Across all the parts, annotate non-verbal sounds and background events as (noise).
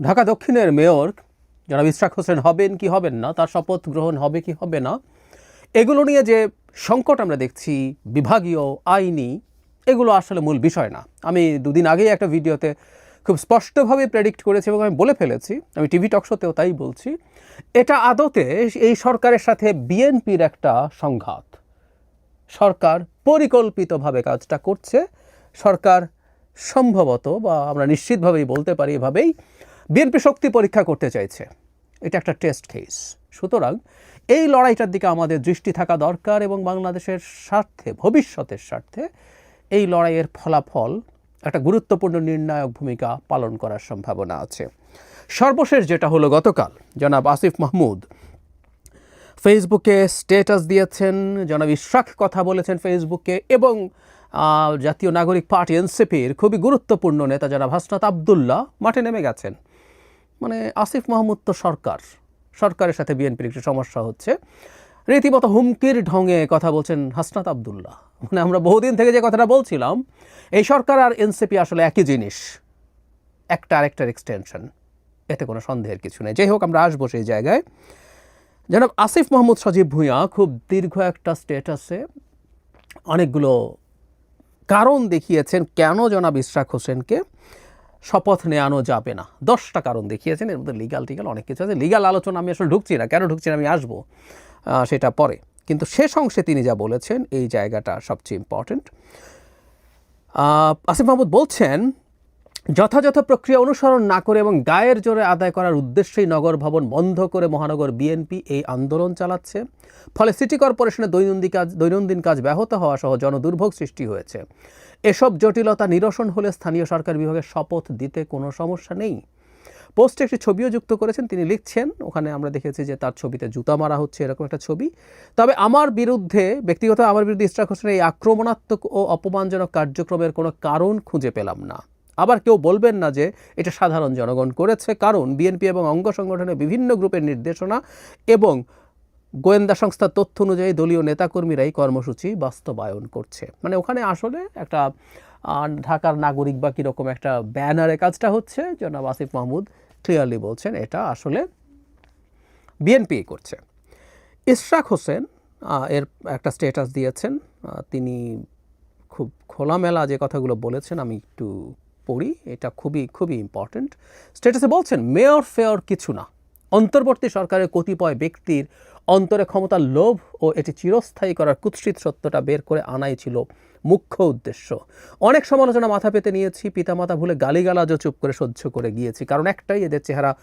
ঢাকা দক্ষিণের মেয়র জনাব ইশরাক হোসেন হবেন কি হবেন না, তার শপথ গ্রহণ হবে কি হবে না, এগুলো নিয়ে যে সংকট আমরা দেখছি, বিভাগীয়, আইনি, এগুলো আসলে মূল বিষয় না। আমি দুদিন আগেই একটা ভিডিওতে খুব স্পষ্টভাবে প্রেডিক্ট করেছি এবং আমি বলে ফেলেছি, আমি টিভি টকশোতেও তাই বলছি, এটা আদতে এই সরকারের সাথে বিএনপির একটা সংঘাত। সরকার পরিকল্পিতভাবে কাজটা করছে, সরকার সম্ভবত বা আমরা নিশ্চিতভাবেই বলতে পারি এভাবেই বিএনপি শক্তি পরীক্ষা করতে চাইছে। এটা একটা টেস্ট কেস সুতরাং এই লড়াইটার দিকে আমাদের দৃষ্টি থাকা দরকার এবং বাংলাদেশের স্বার্থে, ভবিষ্যতের স্বার্থে এই লড়াইয়ের ফলাফল একটা গুরুত্বপূর্ণ নির্ণায়ক ভূমিকা পালন করার সম্ভাবনা আছে। সর্বশেষ যেটা হলো গতকাল, জনাব আসিফ মাহমুদ ফেসবুকে স্ট্যাটাস দিয়েছেন, জনাব ইশরাক কথা বলেছেন ফেসবুকে এবং জাতীয় নাগরিক পার্টি এনসিপির খুবই গুরুত্বপূর্ণ নেতা জনাব হাসনাত আবদুল্লাহ মাঠে নেমে গেছেন। মানে আসিফ মাহমুদ তো সরকার। সরকারের সাথে বিএনপির একটি সমস্যা হচ্ছে। রীতিমতো হুমকির ঢঙে কথা বলছেন হাসনাত আবদুল্লাহ। মানে আমরা বহুদিন থেকে যে কথাটা বলছিলাম, এই সরকার আর এনসিপি আসলে একই জিনিস। একটা আরেকটার এক্সটেনশন এতে কোনো সন্দেহের কিছু নেই। যাই হোক, আমরা আসব সেই জায়গায়। জনাব আসিফ মাহমুদ সজীব ভূঁইয়া খুব দীর্ঘ একটা স্টেটাসে অনেকগুলো কারণ দেখিয়েছেন কেন জনাব ইশরাক হোসেনকে। শপথ নেওয়ানো যাবে না। দশটা কারণ দেখিয়েছেন, এর মধ্যে লিগাল টিগাল অনেক কিছু আছে। লিগাল আলোচনা আমি আসলে ঢুকছি না। কেন ঢুকছি না? আমি আসব সেটা পরে। কিন্তু শেষ অংশে তিনি যা বলেছেন, এই জায়গাটা সবচেয়ে ইম্পর্ট্যান্ট আসিফ মাহমুদ বলছেন, যথাযথ প্রক্রিয়া অনুসরণ না করে এবং গায়ের জোরে আদায় করার উদ্দেশ্যেই নগর ভবন বন্ধ করে মহানগর বিএনপি এই আন্দোলন চালাচ্ছে। ফলে সিটি কর্পোরেশনের দৈনন্দিন কাজ দৈনন্দিন কাজ ব্যাহত হওয়া সহ জনদুর্ভোগ সৃষ্টি হয়েছে। এসব জটিলতা নিরসন হলে স্থানীয় সরকার বিভাগের শপথ দিতে কোনো সমস্যা নেই। পোস্টে একটি ছবিও যুক্ত করেছেন, তিনি লিখছেন, ওখানে আমরা দেখেছি যে তার ছবিতে জুতা মারা হচ্ছে, এরকম একটা ছবি। তবে আমার বিরুদ্ধে, ব্যক্তিগত আমার বিরুদ্ধে ইস্টাক হোসেনের এই আক্রমণাত্মক ও অপমানজনক কার্যক্রমের কোনো কারণ খুঁজে পেলাম না। আবার কেউ বলবেন না যে এটা সাধারণ জনগণ করেছে, কারণ বিএনপি এবং অঙ্গ সংগঠনের বিভিন্ন গ্রুপের নির্দেশনা এবং গোয়েন্দা সংস্থার তথ্য অনুযায়ী দলীয় নেতাকর্মীরাই কর্মসূচি বাস্তবায়ন করছে। মানে ওখানে আসলে একটা ঢাকার নাগরিক বা কীরকম একটা ব্যানারে কাজটা হচ্ছে, জনাব আসিফ মাহমুদ ক্লিয়ারলি বলছেন এটা আসলে বিএনপি করছে। ইশরাক হোসেন এর একটা স্ট্যাটাস দিয়েছেন তিনি খুব খোলামেলা যে কথাগুলো বলেছেন আমি একটু পড়ি, এটা খুবই খুবই ইম্পর্ট্যান্ট স্ট্যাটাসে বলছেন, মেয়র ফেয়র কিছু না। অন্তর্বর্তী সরকারের কতিপয় ব্যক্তির অন্তরে ক্ষমতার লোভ ও এটি চিরস্থায়ী করার কুৎসিত সত্যটা বের করে আনাই ছিল মুখ্য উদ্দেশ্য। অনেক সমালোচনা মাথা পেতে নিয়েছি, পিতামাতা ভুলে গালিগালাজও চুপ করে সহ্য করে গিয়েছি। কারণ একটাই এদের চেহারা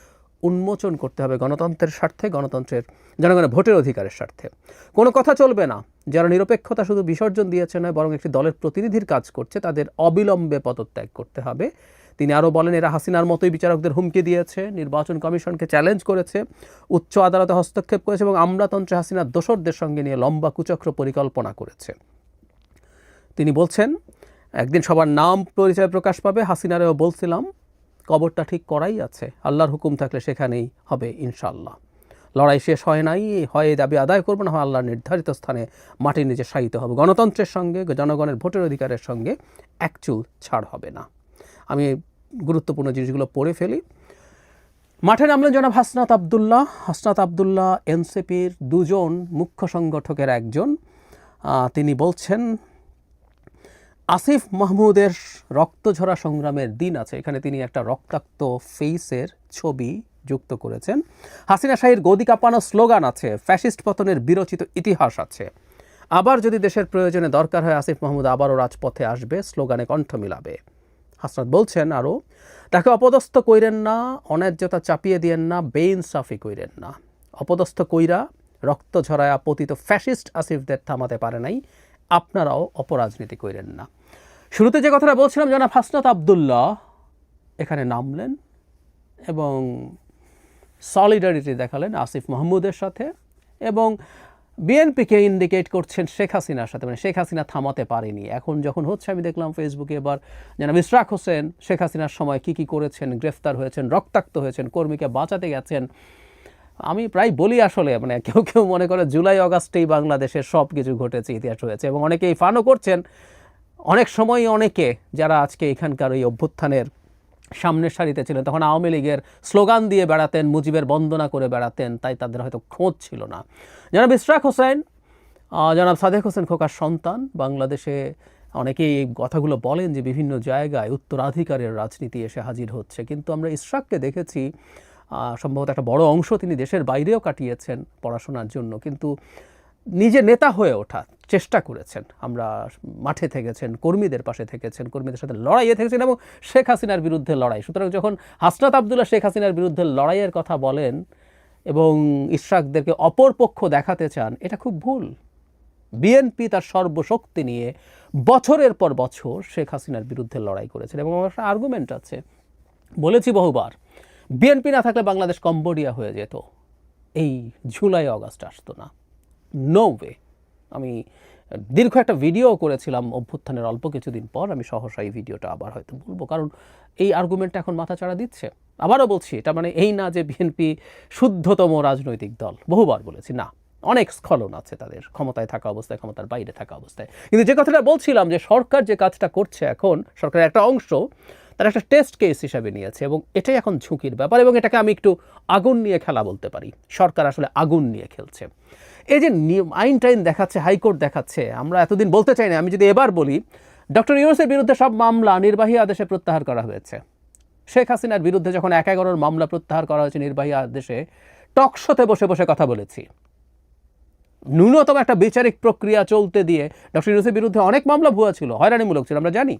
উন্মোচন করতে হবে গণতন্ত্রের স্বার্থে, গণতন্ত্রের জনগণের ভোটের অধিকারের স্বার্থে। কোনো কথা চলবে না। যারা নিরপেক্ষতা শুধু বিসর্জন দিয়েছে নয়, বরং একটি দলের প্রতিনিধির কাজ করছে, তাদের অবিলম্বে পদত্যাগ করতে হবে। তিনি আরও বলেন, এরা হাসিনার মতোই বিচারকদের হুমকি দিয়েছে, নির্বাচন কমিশনকে চ্যালেঞ্জ করেছে, উচ্চ আদালতে হস্তক্ষেপ করেছে এবং আমলাতন্ত্রে হাসিনার দোসরদের সঙ্গে নিয়ে লম্বা কুচক্র পরিকল্পনা করেছে। তিনি বলছেন, একদিন সবার নাম পরিচয় প্রকাশ পাবে, হাসিনারেও বলছিলাম, কবরটা ঠিক করাই আছে, আল্লাহর হুকুম থাকলে সেখানেই হবে ইনশাল্লাহ লড়াই শেষ হয় নাই, হয় এই দাবি আদায় করব, না হয় আল্লাহর নির্ধারিত স্থানে মাটির নিচে শায়িত হবে। গণতন্ত্রের সঙ্গে, জনগণের ভোটের অধিকারের সঙ্গে একচুল ছাড় হবে না। আমি গুরুত্বপূর্ণ জিনিসগুলো পড়ে ফেলি। মাঠে নামলেন জনাব হাসনাত আবদুল্লাহ হাসনাত আবদুল্লাহ এনসিপির দুজন মুখ্য সংগঠকের একজন তিনি বলছেন, আসিফ মাহমুদের রক্তঝরা সংগ্রামের দিন আছে। এখানে তিনি একটা রক্তাক্ত ফেইসের ছবি যুক্ত করেছেন। হাসিনা শাহীর গদি কাঁপানো স্লোগান আছে, ফ্যাসিস্ট পতনের বিরচিত ইতিহাস আছে। আবার যদি দেশের প্রয়োজনে দরকার হয়, আসিফ মাহমুদ আবারও রাজপথে আসবে, স্লোগানে কণ্ঠ মিলাবে। হাসনাত বলছেন আরও তাকে অপদস্থ কইরেন না, অন্যায্যতা চাপিয়ে দিয়েন না, বেইনসাফি কইরেন না। অপদস্থ কইরা রক্ত ঝরায়া পতিত ফ্যাসিস্ট আসিফদের থামাতে পারে নাই, আপনারাও অপরাজনীতি কইরেন না। শুরুতে যে কথাটা বলছিলাম, জনাব হাসনাত আবদুল্লাহ এখানে নামলেন এবং সলিডারিটি দেখালেন আসিফ মাহমুদের সাথে এবং বিএনপিকে ইন্ডিকেট করছেন শেখ হাসিনার সাথে মানে শেখ হাসিনা থামাতে পারেনি। এখন যখন হচ্ছে, আমি দেখলাম ফেসবুকে এবার জনাব ইশরাক হোসেন, শেখ হাসিনার সময় কি কি করেছেন, গ্রেফতার হয়েছেন, রক্তাক্ত হয়েছেন, কর্মীকে বাঁচাতে গেছেন। আমি প্রায় বলি আসলে মানে কেউ কেউ মনে করে জুলাই, অগাস্টেই বাংলাদেশের সব কিছু ঘটেছে, ইতিহাস হয়েছে। এবং অনেকেই ফানও করছেন। অনেক সময় অনেকে যারা আজকে এখানকার এই অভ্যুত্থানের সামনের সারিতে ছিলেন। তখন আওয়ামী লীগের স্লোগান দিয়ে বেড়াতেন, মুজিবের বন্দনা করে বেড়াতেন, তাই তাদের হয়তো খোঁজ ছিল না। জনাব ইশরাক হোসেন জনাব সাদেক হোসেন খোকার সন্তান। বাংলাদেশে অনেকেই এই কথাগুলো বলেন যে বিভিন্ন জায়গায় উত্তরাধিকারের রাজনীতি এসে হাজির হচ্ছে। কিন্তু আমরা ইশরাককে দেখেছি সম্ভবত একটা বড় অংশ তিনি দেশের বাইরেও কাটিয়েছেন পড়াশোনার জন্য। কিন্তু নিজে নেতা হয়ে ওঠা চেষ্টা করেছেন। আমরা মাঠে থেকেছেন, কর্মীদের পাশে থেকেছেন, কর্মীদের সাথে লড়াইয়ে থেকেছেন এবং শেখ হাসিনার বিরুদ্ধে লড়াই। সুতরাং যখন হাসনাত আবদুল্লাহ শেখ হাসিনার বিরুদ্ধে লড়াইয়ের কথা বলেন এবং ইশরাকদেরকে অপর পক্ষ দেখাতে চান, এটা খুব ভুল। বিএনপি তার সর্বশক্তি নিয়ে বছরের পর বছর শেখ হাসিনার বিরুদ্ধে লড়াই করেছেন এবং আমার একটা আর্গুমেন্ট আছে। বলেছি বহুবার, বিএনপি না থাকলে বাংলাদেশ কম্বোডিয়া হয়ে যেত। এই জুলাই অগাস্ট আসতো না। নো ওয়ে আমি দীর্ঘ একটা ভিডিও করেছিলাম অভ্যুত্থানের অল্প কিছুদিন পর। আমি সহসা এই ভিডিওটা আবার হয়তো বলব, কারণ এই আর্গুমেন্টটা এখন মাথা চাড়া দিচ্ছে। আবারও বলছি, এটা মানে এই না যে বিএনপি শুদ্ধতম রাজনৈতিক দল। বহুবার বলেছি, না, অনেক স্খলন আছে তাদের, ক্ষমতায় থাকা অবস্থায়, ক্ষমতার বাইরে থাকা অবস্থায়। কিন্তু যে কথাটা বলছিলাম যে সরকার যে কাজটা করছে এখন, সরকারের একটা অংশ, তারা একটা টেস্ট কেস হিসাবে নিয়েছে, এবং এটাই এখন ঝুঁকির ব্যাপার, এবং এটাকে আমি একটু আগুন নিয়ে খেলা বলতে পারি। সরকার আসলে আগুন নিয়ে খেলছে। এই যে আইন টাইন দেখাচ্ছে হাইকোর্ট দেখাচ্ছে, আমরা এতদিন বলতে চাই না, আমি যদি এবার বলি, ডক্টর ইউনুসের বিরুদ্ধে সব মামলা নির্বাহী আদেশে প্রত্যাহার করা হয়েছে। শেখ হাসিনার বিরুদ্ধে যখন এক এগারোর মামলা প্রত্যাহার করা হয়েছে নির্বাহী আদেশে টকশোতে বসে বসে কথা বলেছি। ন্যূনতম একটা বিচারিক প্রক্রিয়া চলতে দিয়ে ডক্টর ইউনুসের বিরুদ্ধে অনেক মামলা ভুয়া ছিল, হয়রানিমূলক ছিল, আমরা জানি।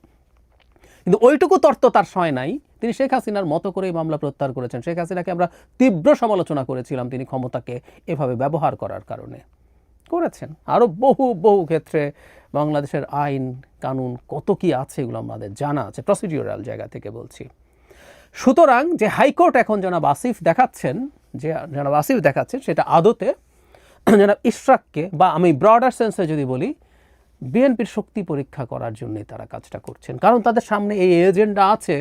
কিন্তু ওইটুকু তর্ত তার সয় নাই। তিনি শেখ হাসিনার মতো করেই মামলা প্রত্যাহার করেছেন। শেখ হাসিনাকে আমরা তীব্র সমালোচনা করেছিলাম তিনি ক্ষমতাকে এভাবে ব্যবহার করার কারণে। করেছেন। আরও বহু বহু ক্ষেত্রে বাংলাদেশের আইন, কানুন কত কি আছে এগুলো আমাদের জানা আছে। প্রসিডিউরাল জায়গা থেকে বলছি। সুতরাং যে হাইকোর্ট এখন জনাব আসিফ দেখাচ্ছেন, যে জনাব আসিফ দেখাচ্ছেন, সেটা আদতে জনাব ইশরাককে বা আমি ব্রডার সেন্সে যদি বলি বিএনপির শক্তি পরীক্ষা করার জন্যই তারা কাজটা করছেন। কারণ তাদের সামনে এই এজেন্ডা আছে,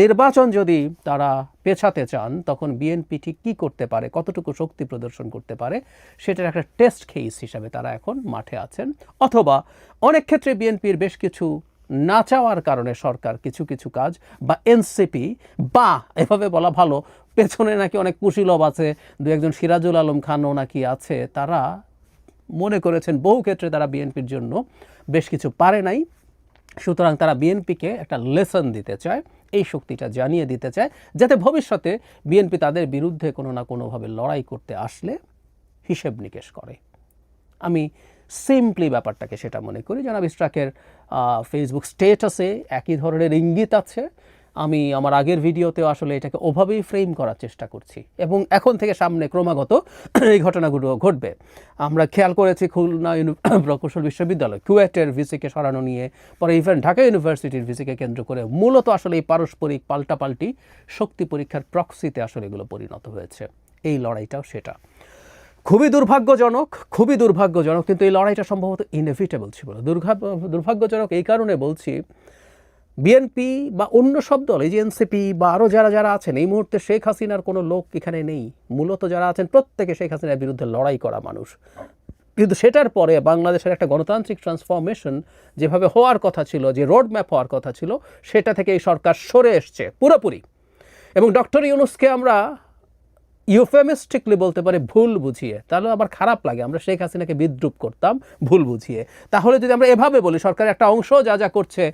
নির্বাচন যদি তারা পেছাতে চান, তখন বিএনপি ঠিক কী করতে পারে, কতটুকু শক্তি প্রদর্শন করতে পারে, সেটার একটা টেস্ট কেস হিসাবে তারা এখন মাঠে আছেন। অথবা অনেক ক্ষেত্রে বিএনপির বেশ কিছু না চাওয়ার কারণে সরকার কিছু কিছু কাজ, বা এনসিপি বা এভাবে বলা ভালো, পেছনে নাকি অনেক কুশীলব আছে, দু একজন সিরাজুল আলম খানও নাকি আছে, তারা মনে করেছেন বহু ক্ষেত্রে তারা বিএনপির জন্য বেশ কিছু পারে নাই। সুতরাং তারা বিএনপিকে একটা লেসন দিতে চায়, এই শক্তিটা জানিয়ে দিতে চায়, যাতে ভবিষ্যতে বিএনপি তাদের বিরুদ্ধে কোনো না কোনোভাবে লড়াই করতে আসলে হিসেব নিকেশ করে। আমি সিম্পলি ব্যাপারটাকে সেটা মনে করি। জনাব ইস্ট্রাকের ফেসবুক স্টেটাসে একই ধরনের ইঙ্গিত আছে। আমি আমার আগের ভিডিওতেও আসলে এটাকে ওভাবেই ফ্রেম করার চেষ্টা করছি। এবং এখন থেকে সামনে ক্রমাগত (clears throat) এই ঘটনাগুলো ঘটবে। আমরা খেয়াল করেছি খুলনা (clears throat) প্রকৌশল বিশ্ববিদ্যালয়, কুয়েটের ভিসিকে সরানো নিয়ে, পরে ইভেন ঢাকা ইউনিভার্সিটির ভিসিকে কেন্দ্র করে মূলত আসলে এই পারস্পরিক পাল্টাপাল্টি শক্তি পরীক্ষার প্রক্সিতে আসলে এগুলো পরিণত হয়েছে। এই লড়াইটাও সেটা। খুবই দুর্ভাগ্যজনক খুবই দুর্ভাগ্যজনক, কিন্তু এই লড়াইটা সম্ভবত ইনএভিটেবল ছিল। দুর্ভাগ্য দুর্ভাগ্যজনক এই কারণে বলছি বিএনপি বা অন্য সব দল, এই যে এনসিপি বা আরও যারা যারা আছেন, এই মুহূর্তে শেখ হাসিনার কোনো লোক এখানে নেই। মূলত যারা আছেন, প্রত্যেকে শেখ হাসিনার বিরুদ্ধে লড়াই করা মানুষ। কিন্তু সেটার পরে বাংলাদেশের একটা গণতান্ত্রিক ট্রান্সফরমেশন যেভাবে হওয়ার কথা ছিল, যে রোড ম্যাপ হওয়ার কথা ছিল, সেটা থেকে এই সরকার সরে এসছে, পুরোপুরি। এবং ডক্টর ইউনুসকে আমরা ইউফেমিস্টিকলি বলতে পারে ভুল বুঝিয়ে। তাহলে আবার খারাপ লাগে, আমরা শেখ হাসিনাকে বিদ্রুপ করতাম, ভুল বুঝিয়ে। তাহলে যদি আমরা এভাবে বলি, সরকারের একটা অংশ যা যা করছে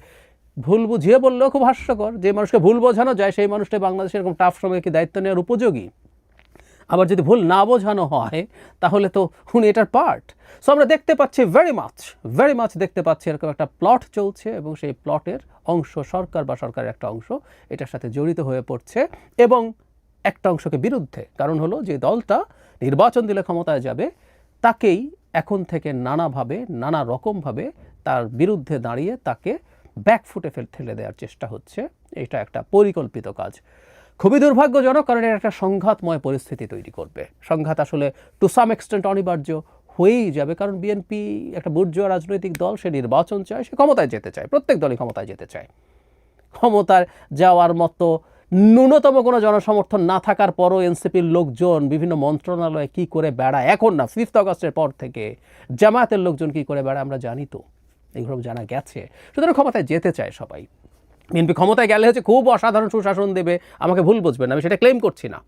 ভুল বুঝিয়ে বললেও খুব হাস্যকর। যে মানুষকে ভুল বোঝানো যায়, সেই মানুষটা বাংলাদেশের এরকম টাফ সময়ে কি দায়িত্ব নেওয়ার উপযোগী। আবার যদি ভুল না বোঝানো হয়, তাহলে তো উনি এটার পার্ট। সো আমরা দেখতে পাচ্ছি ভেরি মাচ ভেরি মাচ দেখতে পাচ্ছি এরকম একটা প্লট চলছে এবং সেই প্লটের অংশ সরকার বা সরকারের একটা অংশ এটার সাথে জড়িত হয়ে পড়ছে এবং একটা অংশকে বিরুদ্ধে। কারণ হলো যে দলটা নির্বাচন দিলে ক্ষমতায় যাবে, তাকেই এখন থেকে নানাভাবে, নানা রকমভাবে তার বিরুদ্ধে দাঁড়িয়ে তাকে ব্যাকফুটে ফেল, ঠেলে দেওয়ার চেষ্টা হচ্ছে। এটা একটা পরিকল্পিত কাজ। খুবই দুর্ভাগ্যজনক কারণ এটা একটা সংঘাতময় পরিস্থিতি তৈরি করবে। সংঘাত আসলে টু সাম এক্সটেন্ট অনিবার্য হয়েই যাবে কারণ বিএনপি একটা বুর্জোয়া রাজনৈতিক দল, সে নির্বাচন চায়, সে ক্ষমতায় যেতে চায়, প্রত্যেক দলই ক্ষমতায় যেতে চায়। ক্ষমতায় যাওয়ার মতো ন্যূনতম কোনো জনসমর্থন না থাকার পরও এনসিপির লোকজন, বিভিন্ন মন্ত্রণালয়ে কি করে বেড়ায়? এখন না ফিফথ আগস্টের পর থেকে জামায়াতের লোকজন কি করে বেড়ায় আমরা জানি তো। এইগুলো জানা গেছে। সুতরাং ক্ষমতায় যেতে চায় সবাই। বিএনপি ক্ষমতায় গেলে হচ্ছে খুব অসাধারণ সুশাসন দেবে, আমাকে ভুল বুঝবেন, আমি সেটা ক্লেম করছি না।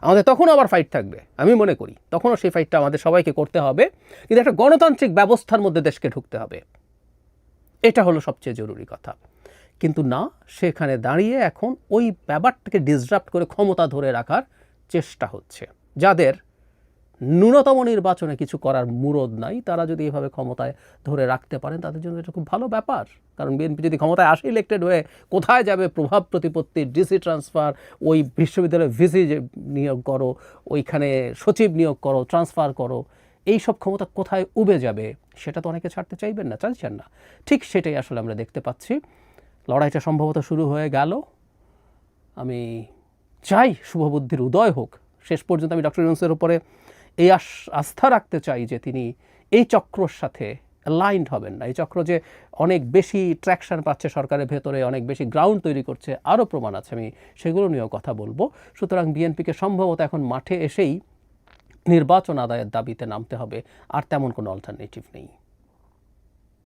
আমাদের তখনও আবার ফাইট থাকবে, আমি মনে করি। তখনও সেই ফাইটটা আমাদের সবাইকে করতে হবে। কিন্তু একটা গণতান্ত্রিক ব্যবস্থার মধ্যে দেশকে ঢুকতে হবে। এটা হলো সবচেয়ে জরুরি কথা। কিন্তু না, সেখানে দাঁড়িয়ে এখন ওই ব্যাপারটাকে ডিসরাপ্ট করে ক্ষমতা ধরে রাখার চেষ্টা হচ্ছে। যাদের ন্যূনতম নির্বাচনে কিছু করার মুরদ নাই। তারা যদি এভাবে ক্ষমতায় ধরে রাখতে পারেন, তাদের জন্য এটা খুব ভালো ব্যাপার। কারণ বিএনপি যদি ক্ষমতায় আসে ইলেক্টেড হয়ে, কোথায় যাবে প্রভাব প্রতিপত্তি ডিসি ট্রান্সফার ওই বিশ্ববিদ্যালয়ে ভিসি নিয়োগ করো, ওইখানে সচিব নিয়োগ করো ট্রান্সফার করো, এই সব ক্ষমতা কোথায় উবে যাবে? সেটা তো অনেকে ছাড়তে চাইবেন না, চাইছেন না। ঠিক সেটাই আসলে আমরা দেখতে পাচ্ছি। লড়াইটা সম্ভবত শুরু হয়ে গেল। আমি চাই শুভবুদ্ধির উদয় হোক। শেষ পর্যন্ত আমি ডক্টর ইউনুসের উপরে এই আস- আস্থা রাখতে চাই যে তিনি এই চক্রর সাথে লাইন্ড হবেন না। এই চক্র যে অনেক বেশি ট্র্যাকশন পাচ্ছে সরকারের ভেতরে, অনেক বেশি গ্রাউন্ড তৈরি করছে, আরও প্রমাণ আছে। আমি সেগুলো নিয়েও কথা বলব। সুতরাং বিএনপিকে সম্ভবত এখন মাঠে এসেই নির্বাচন আদায়ের দাবিতে নামতে হবে, আর তেমন কোনো অল্টারনেটিভ নেই।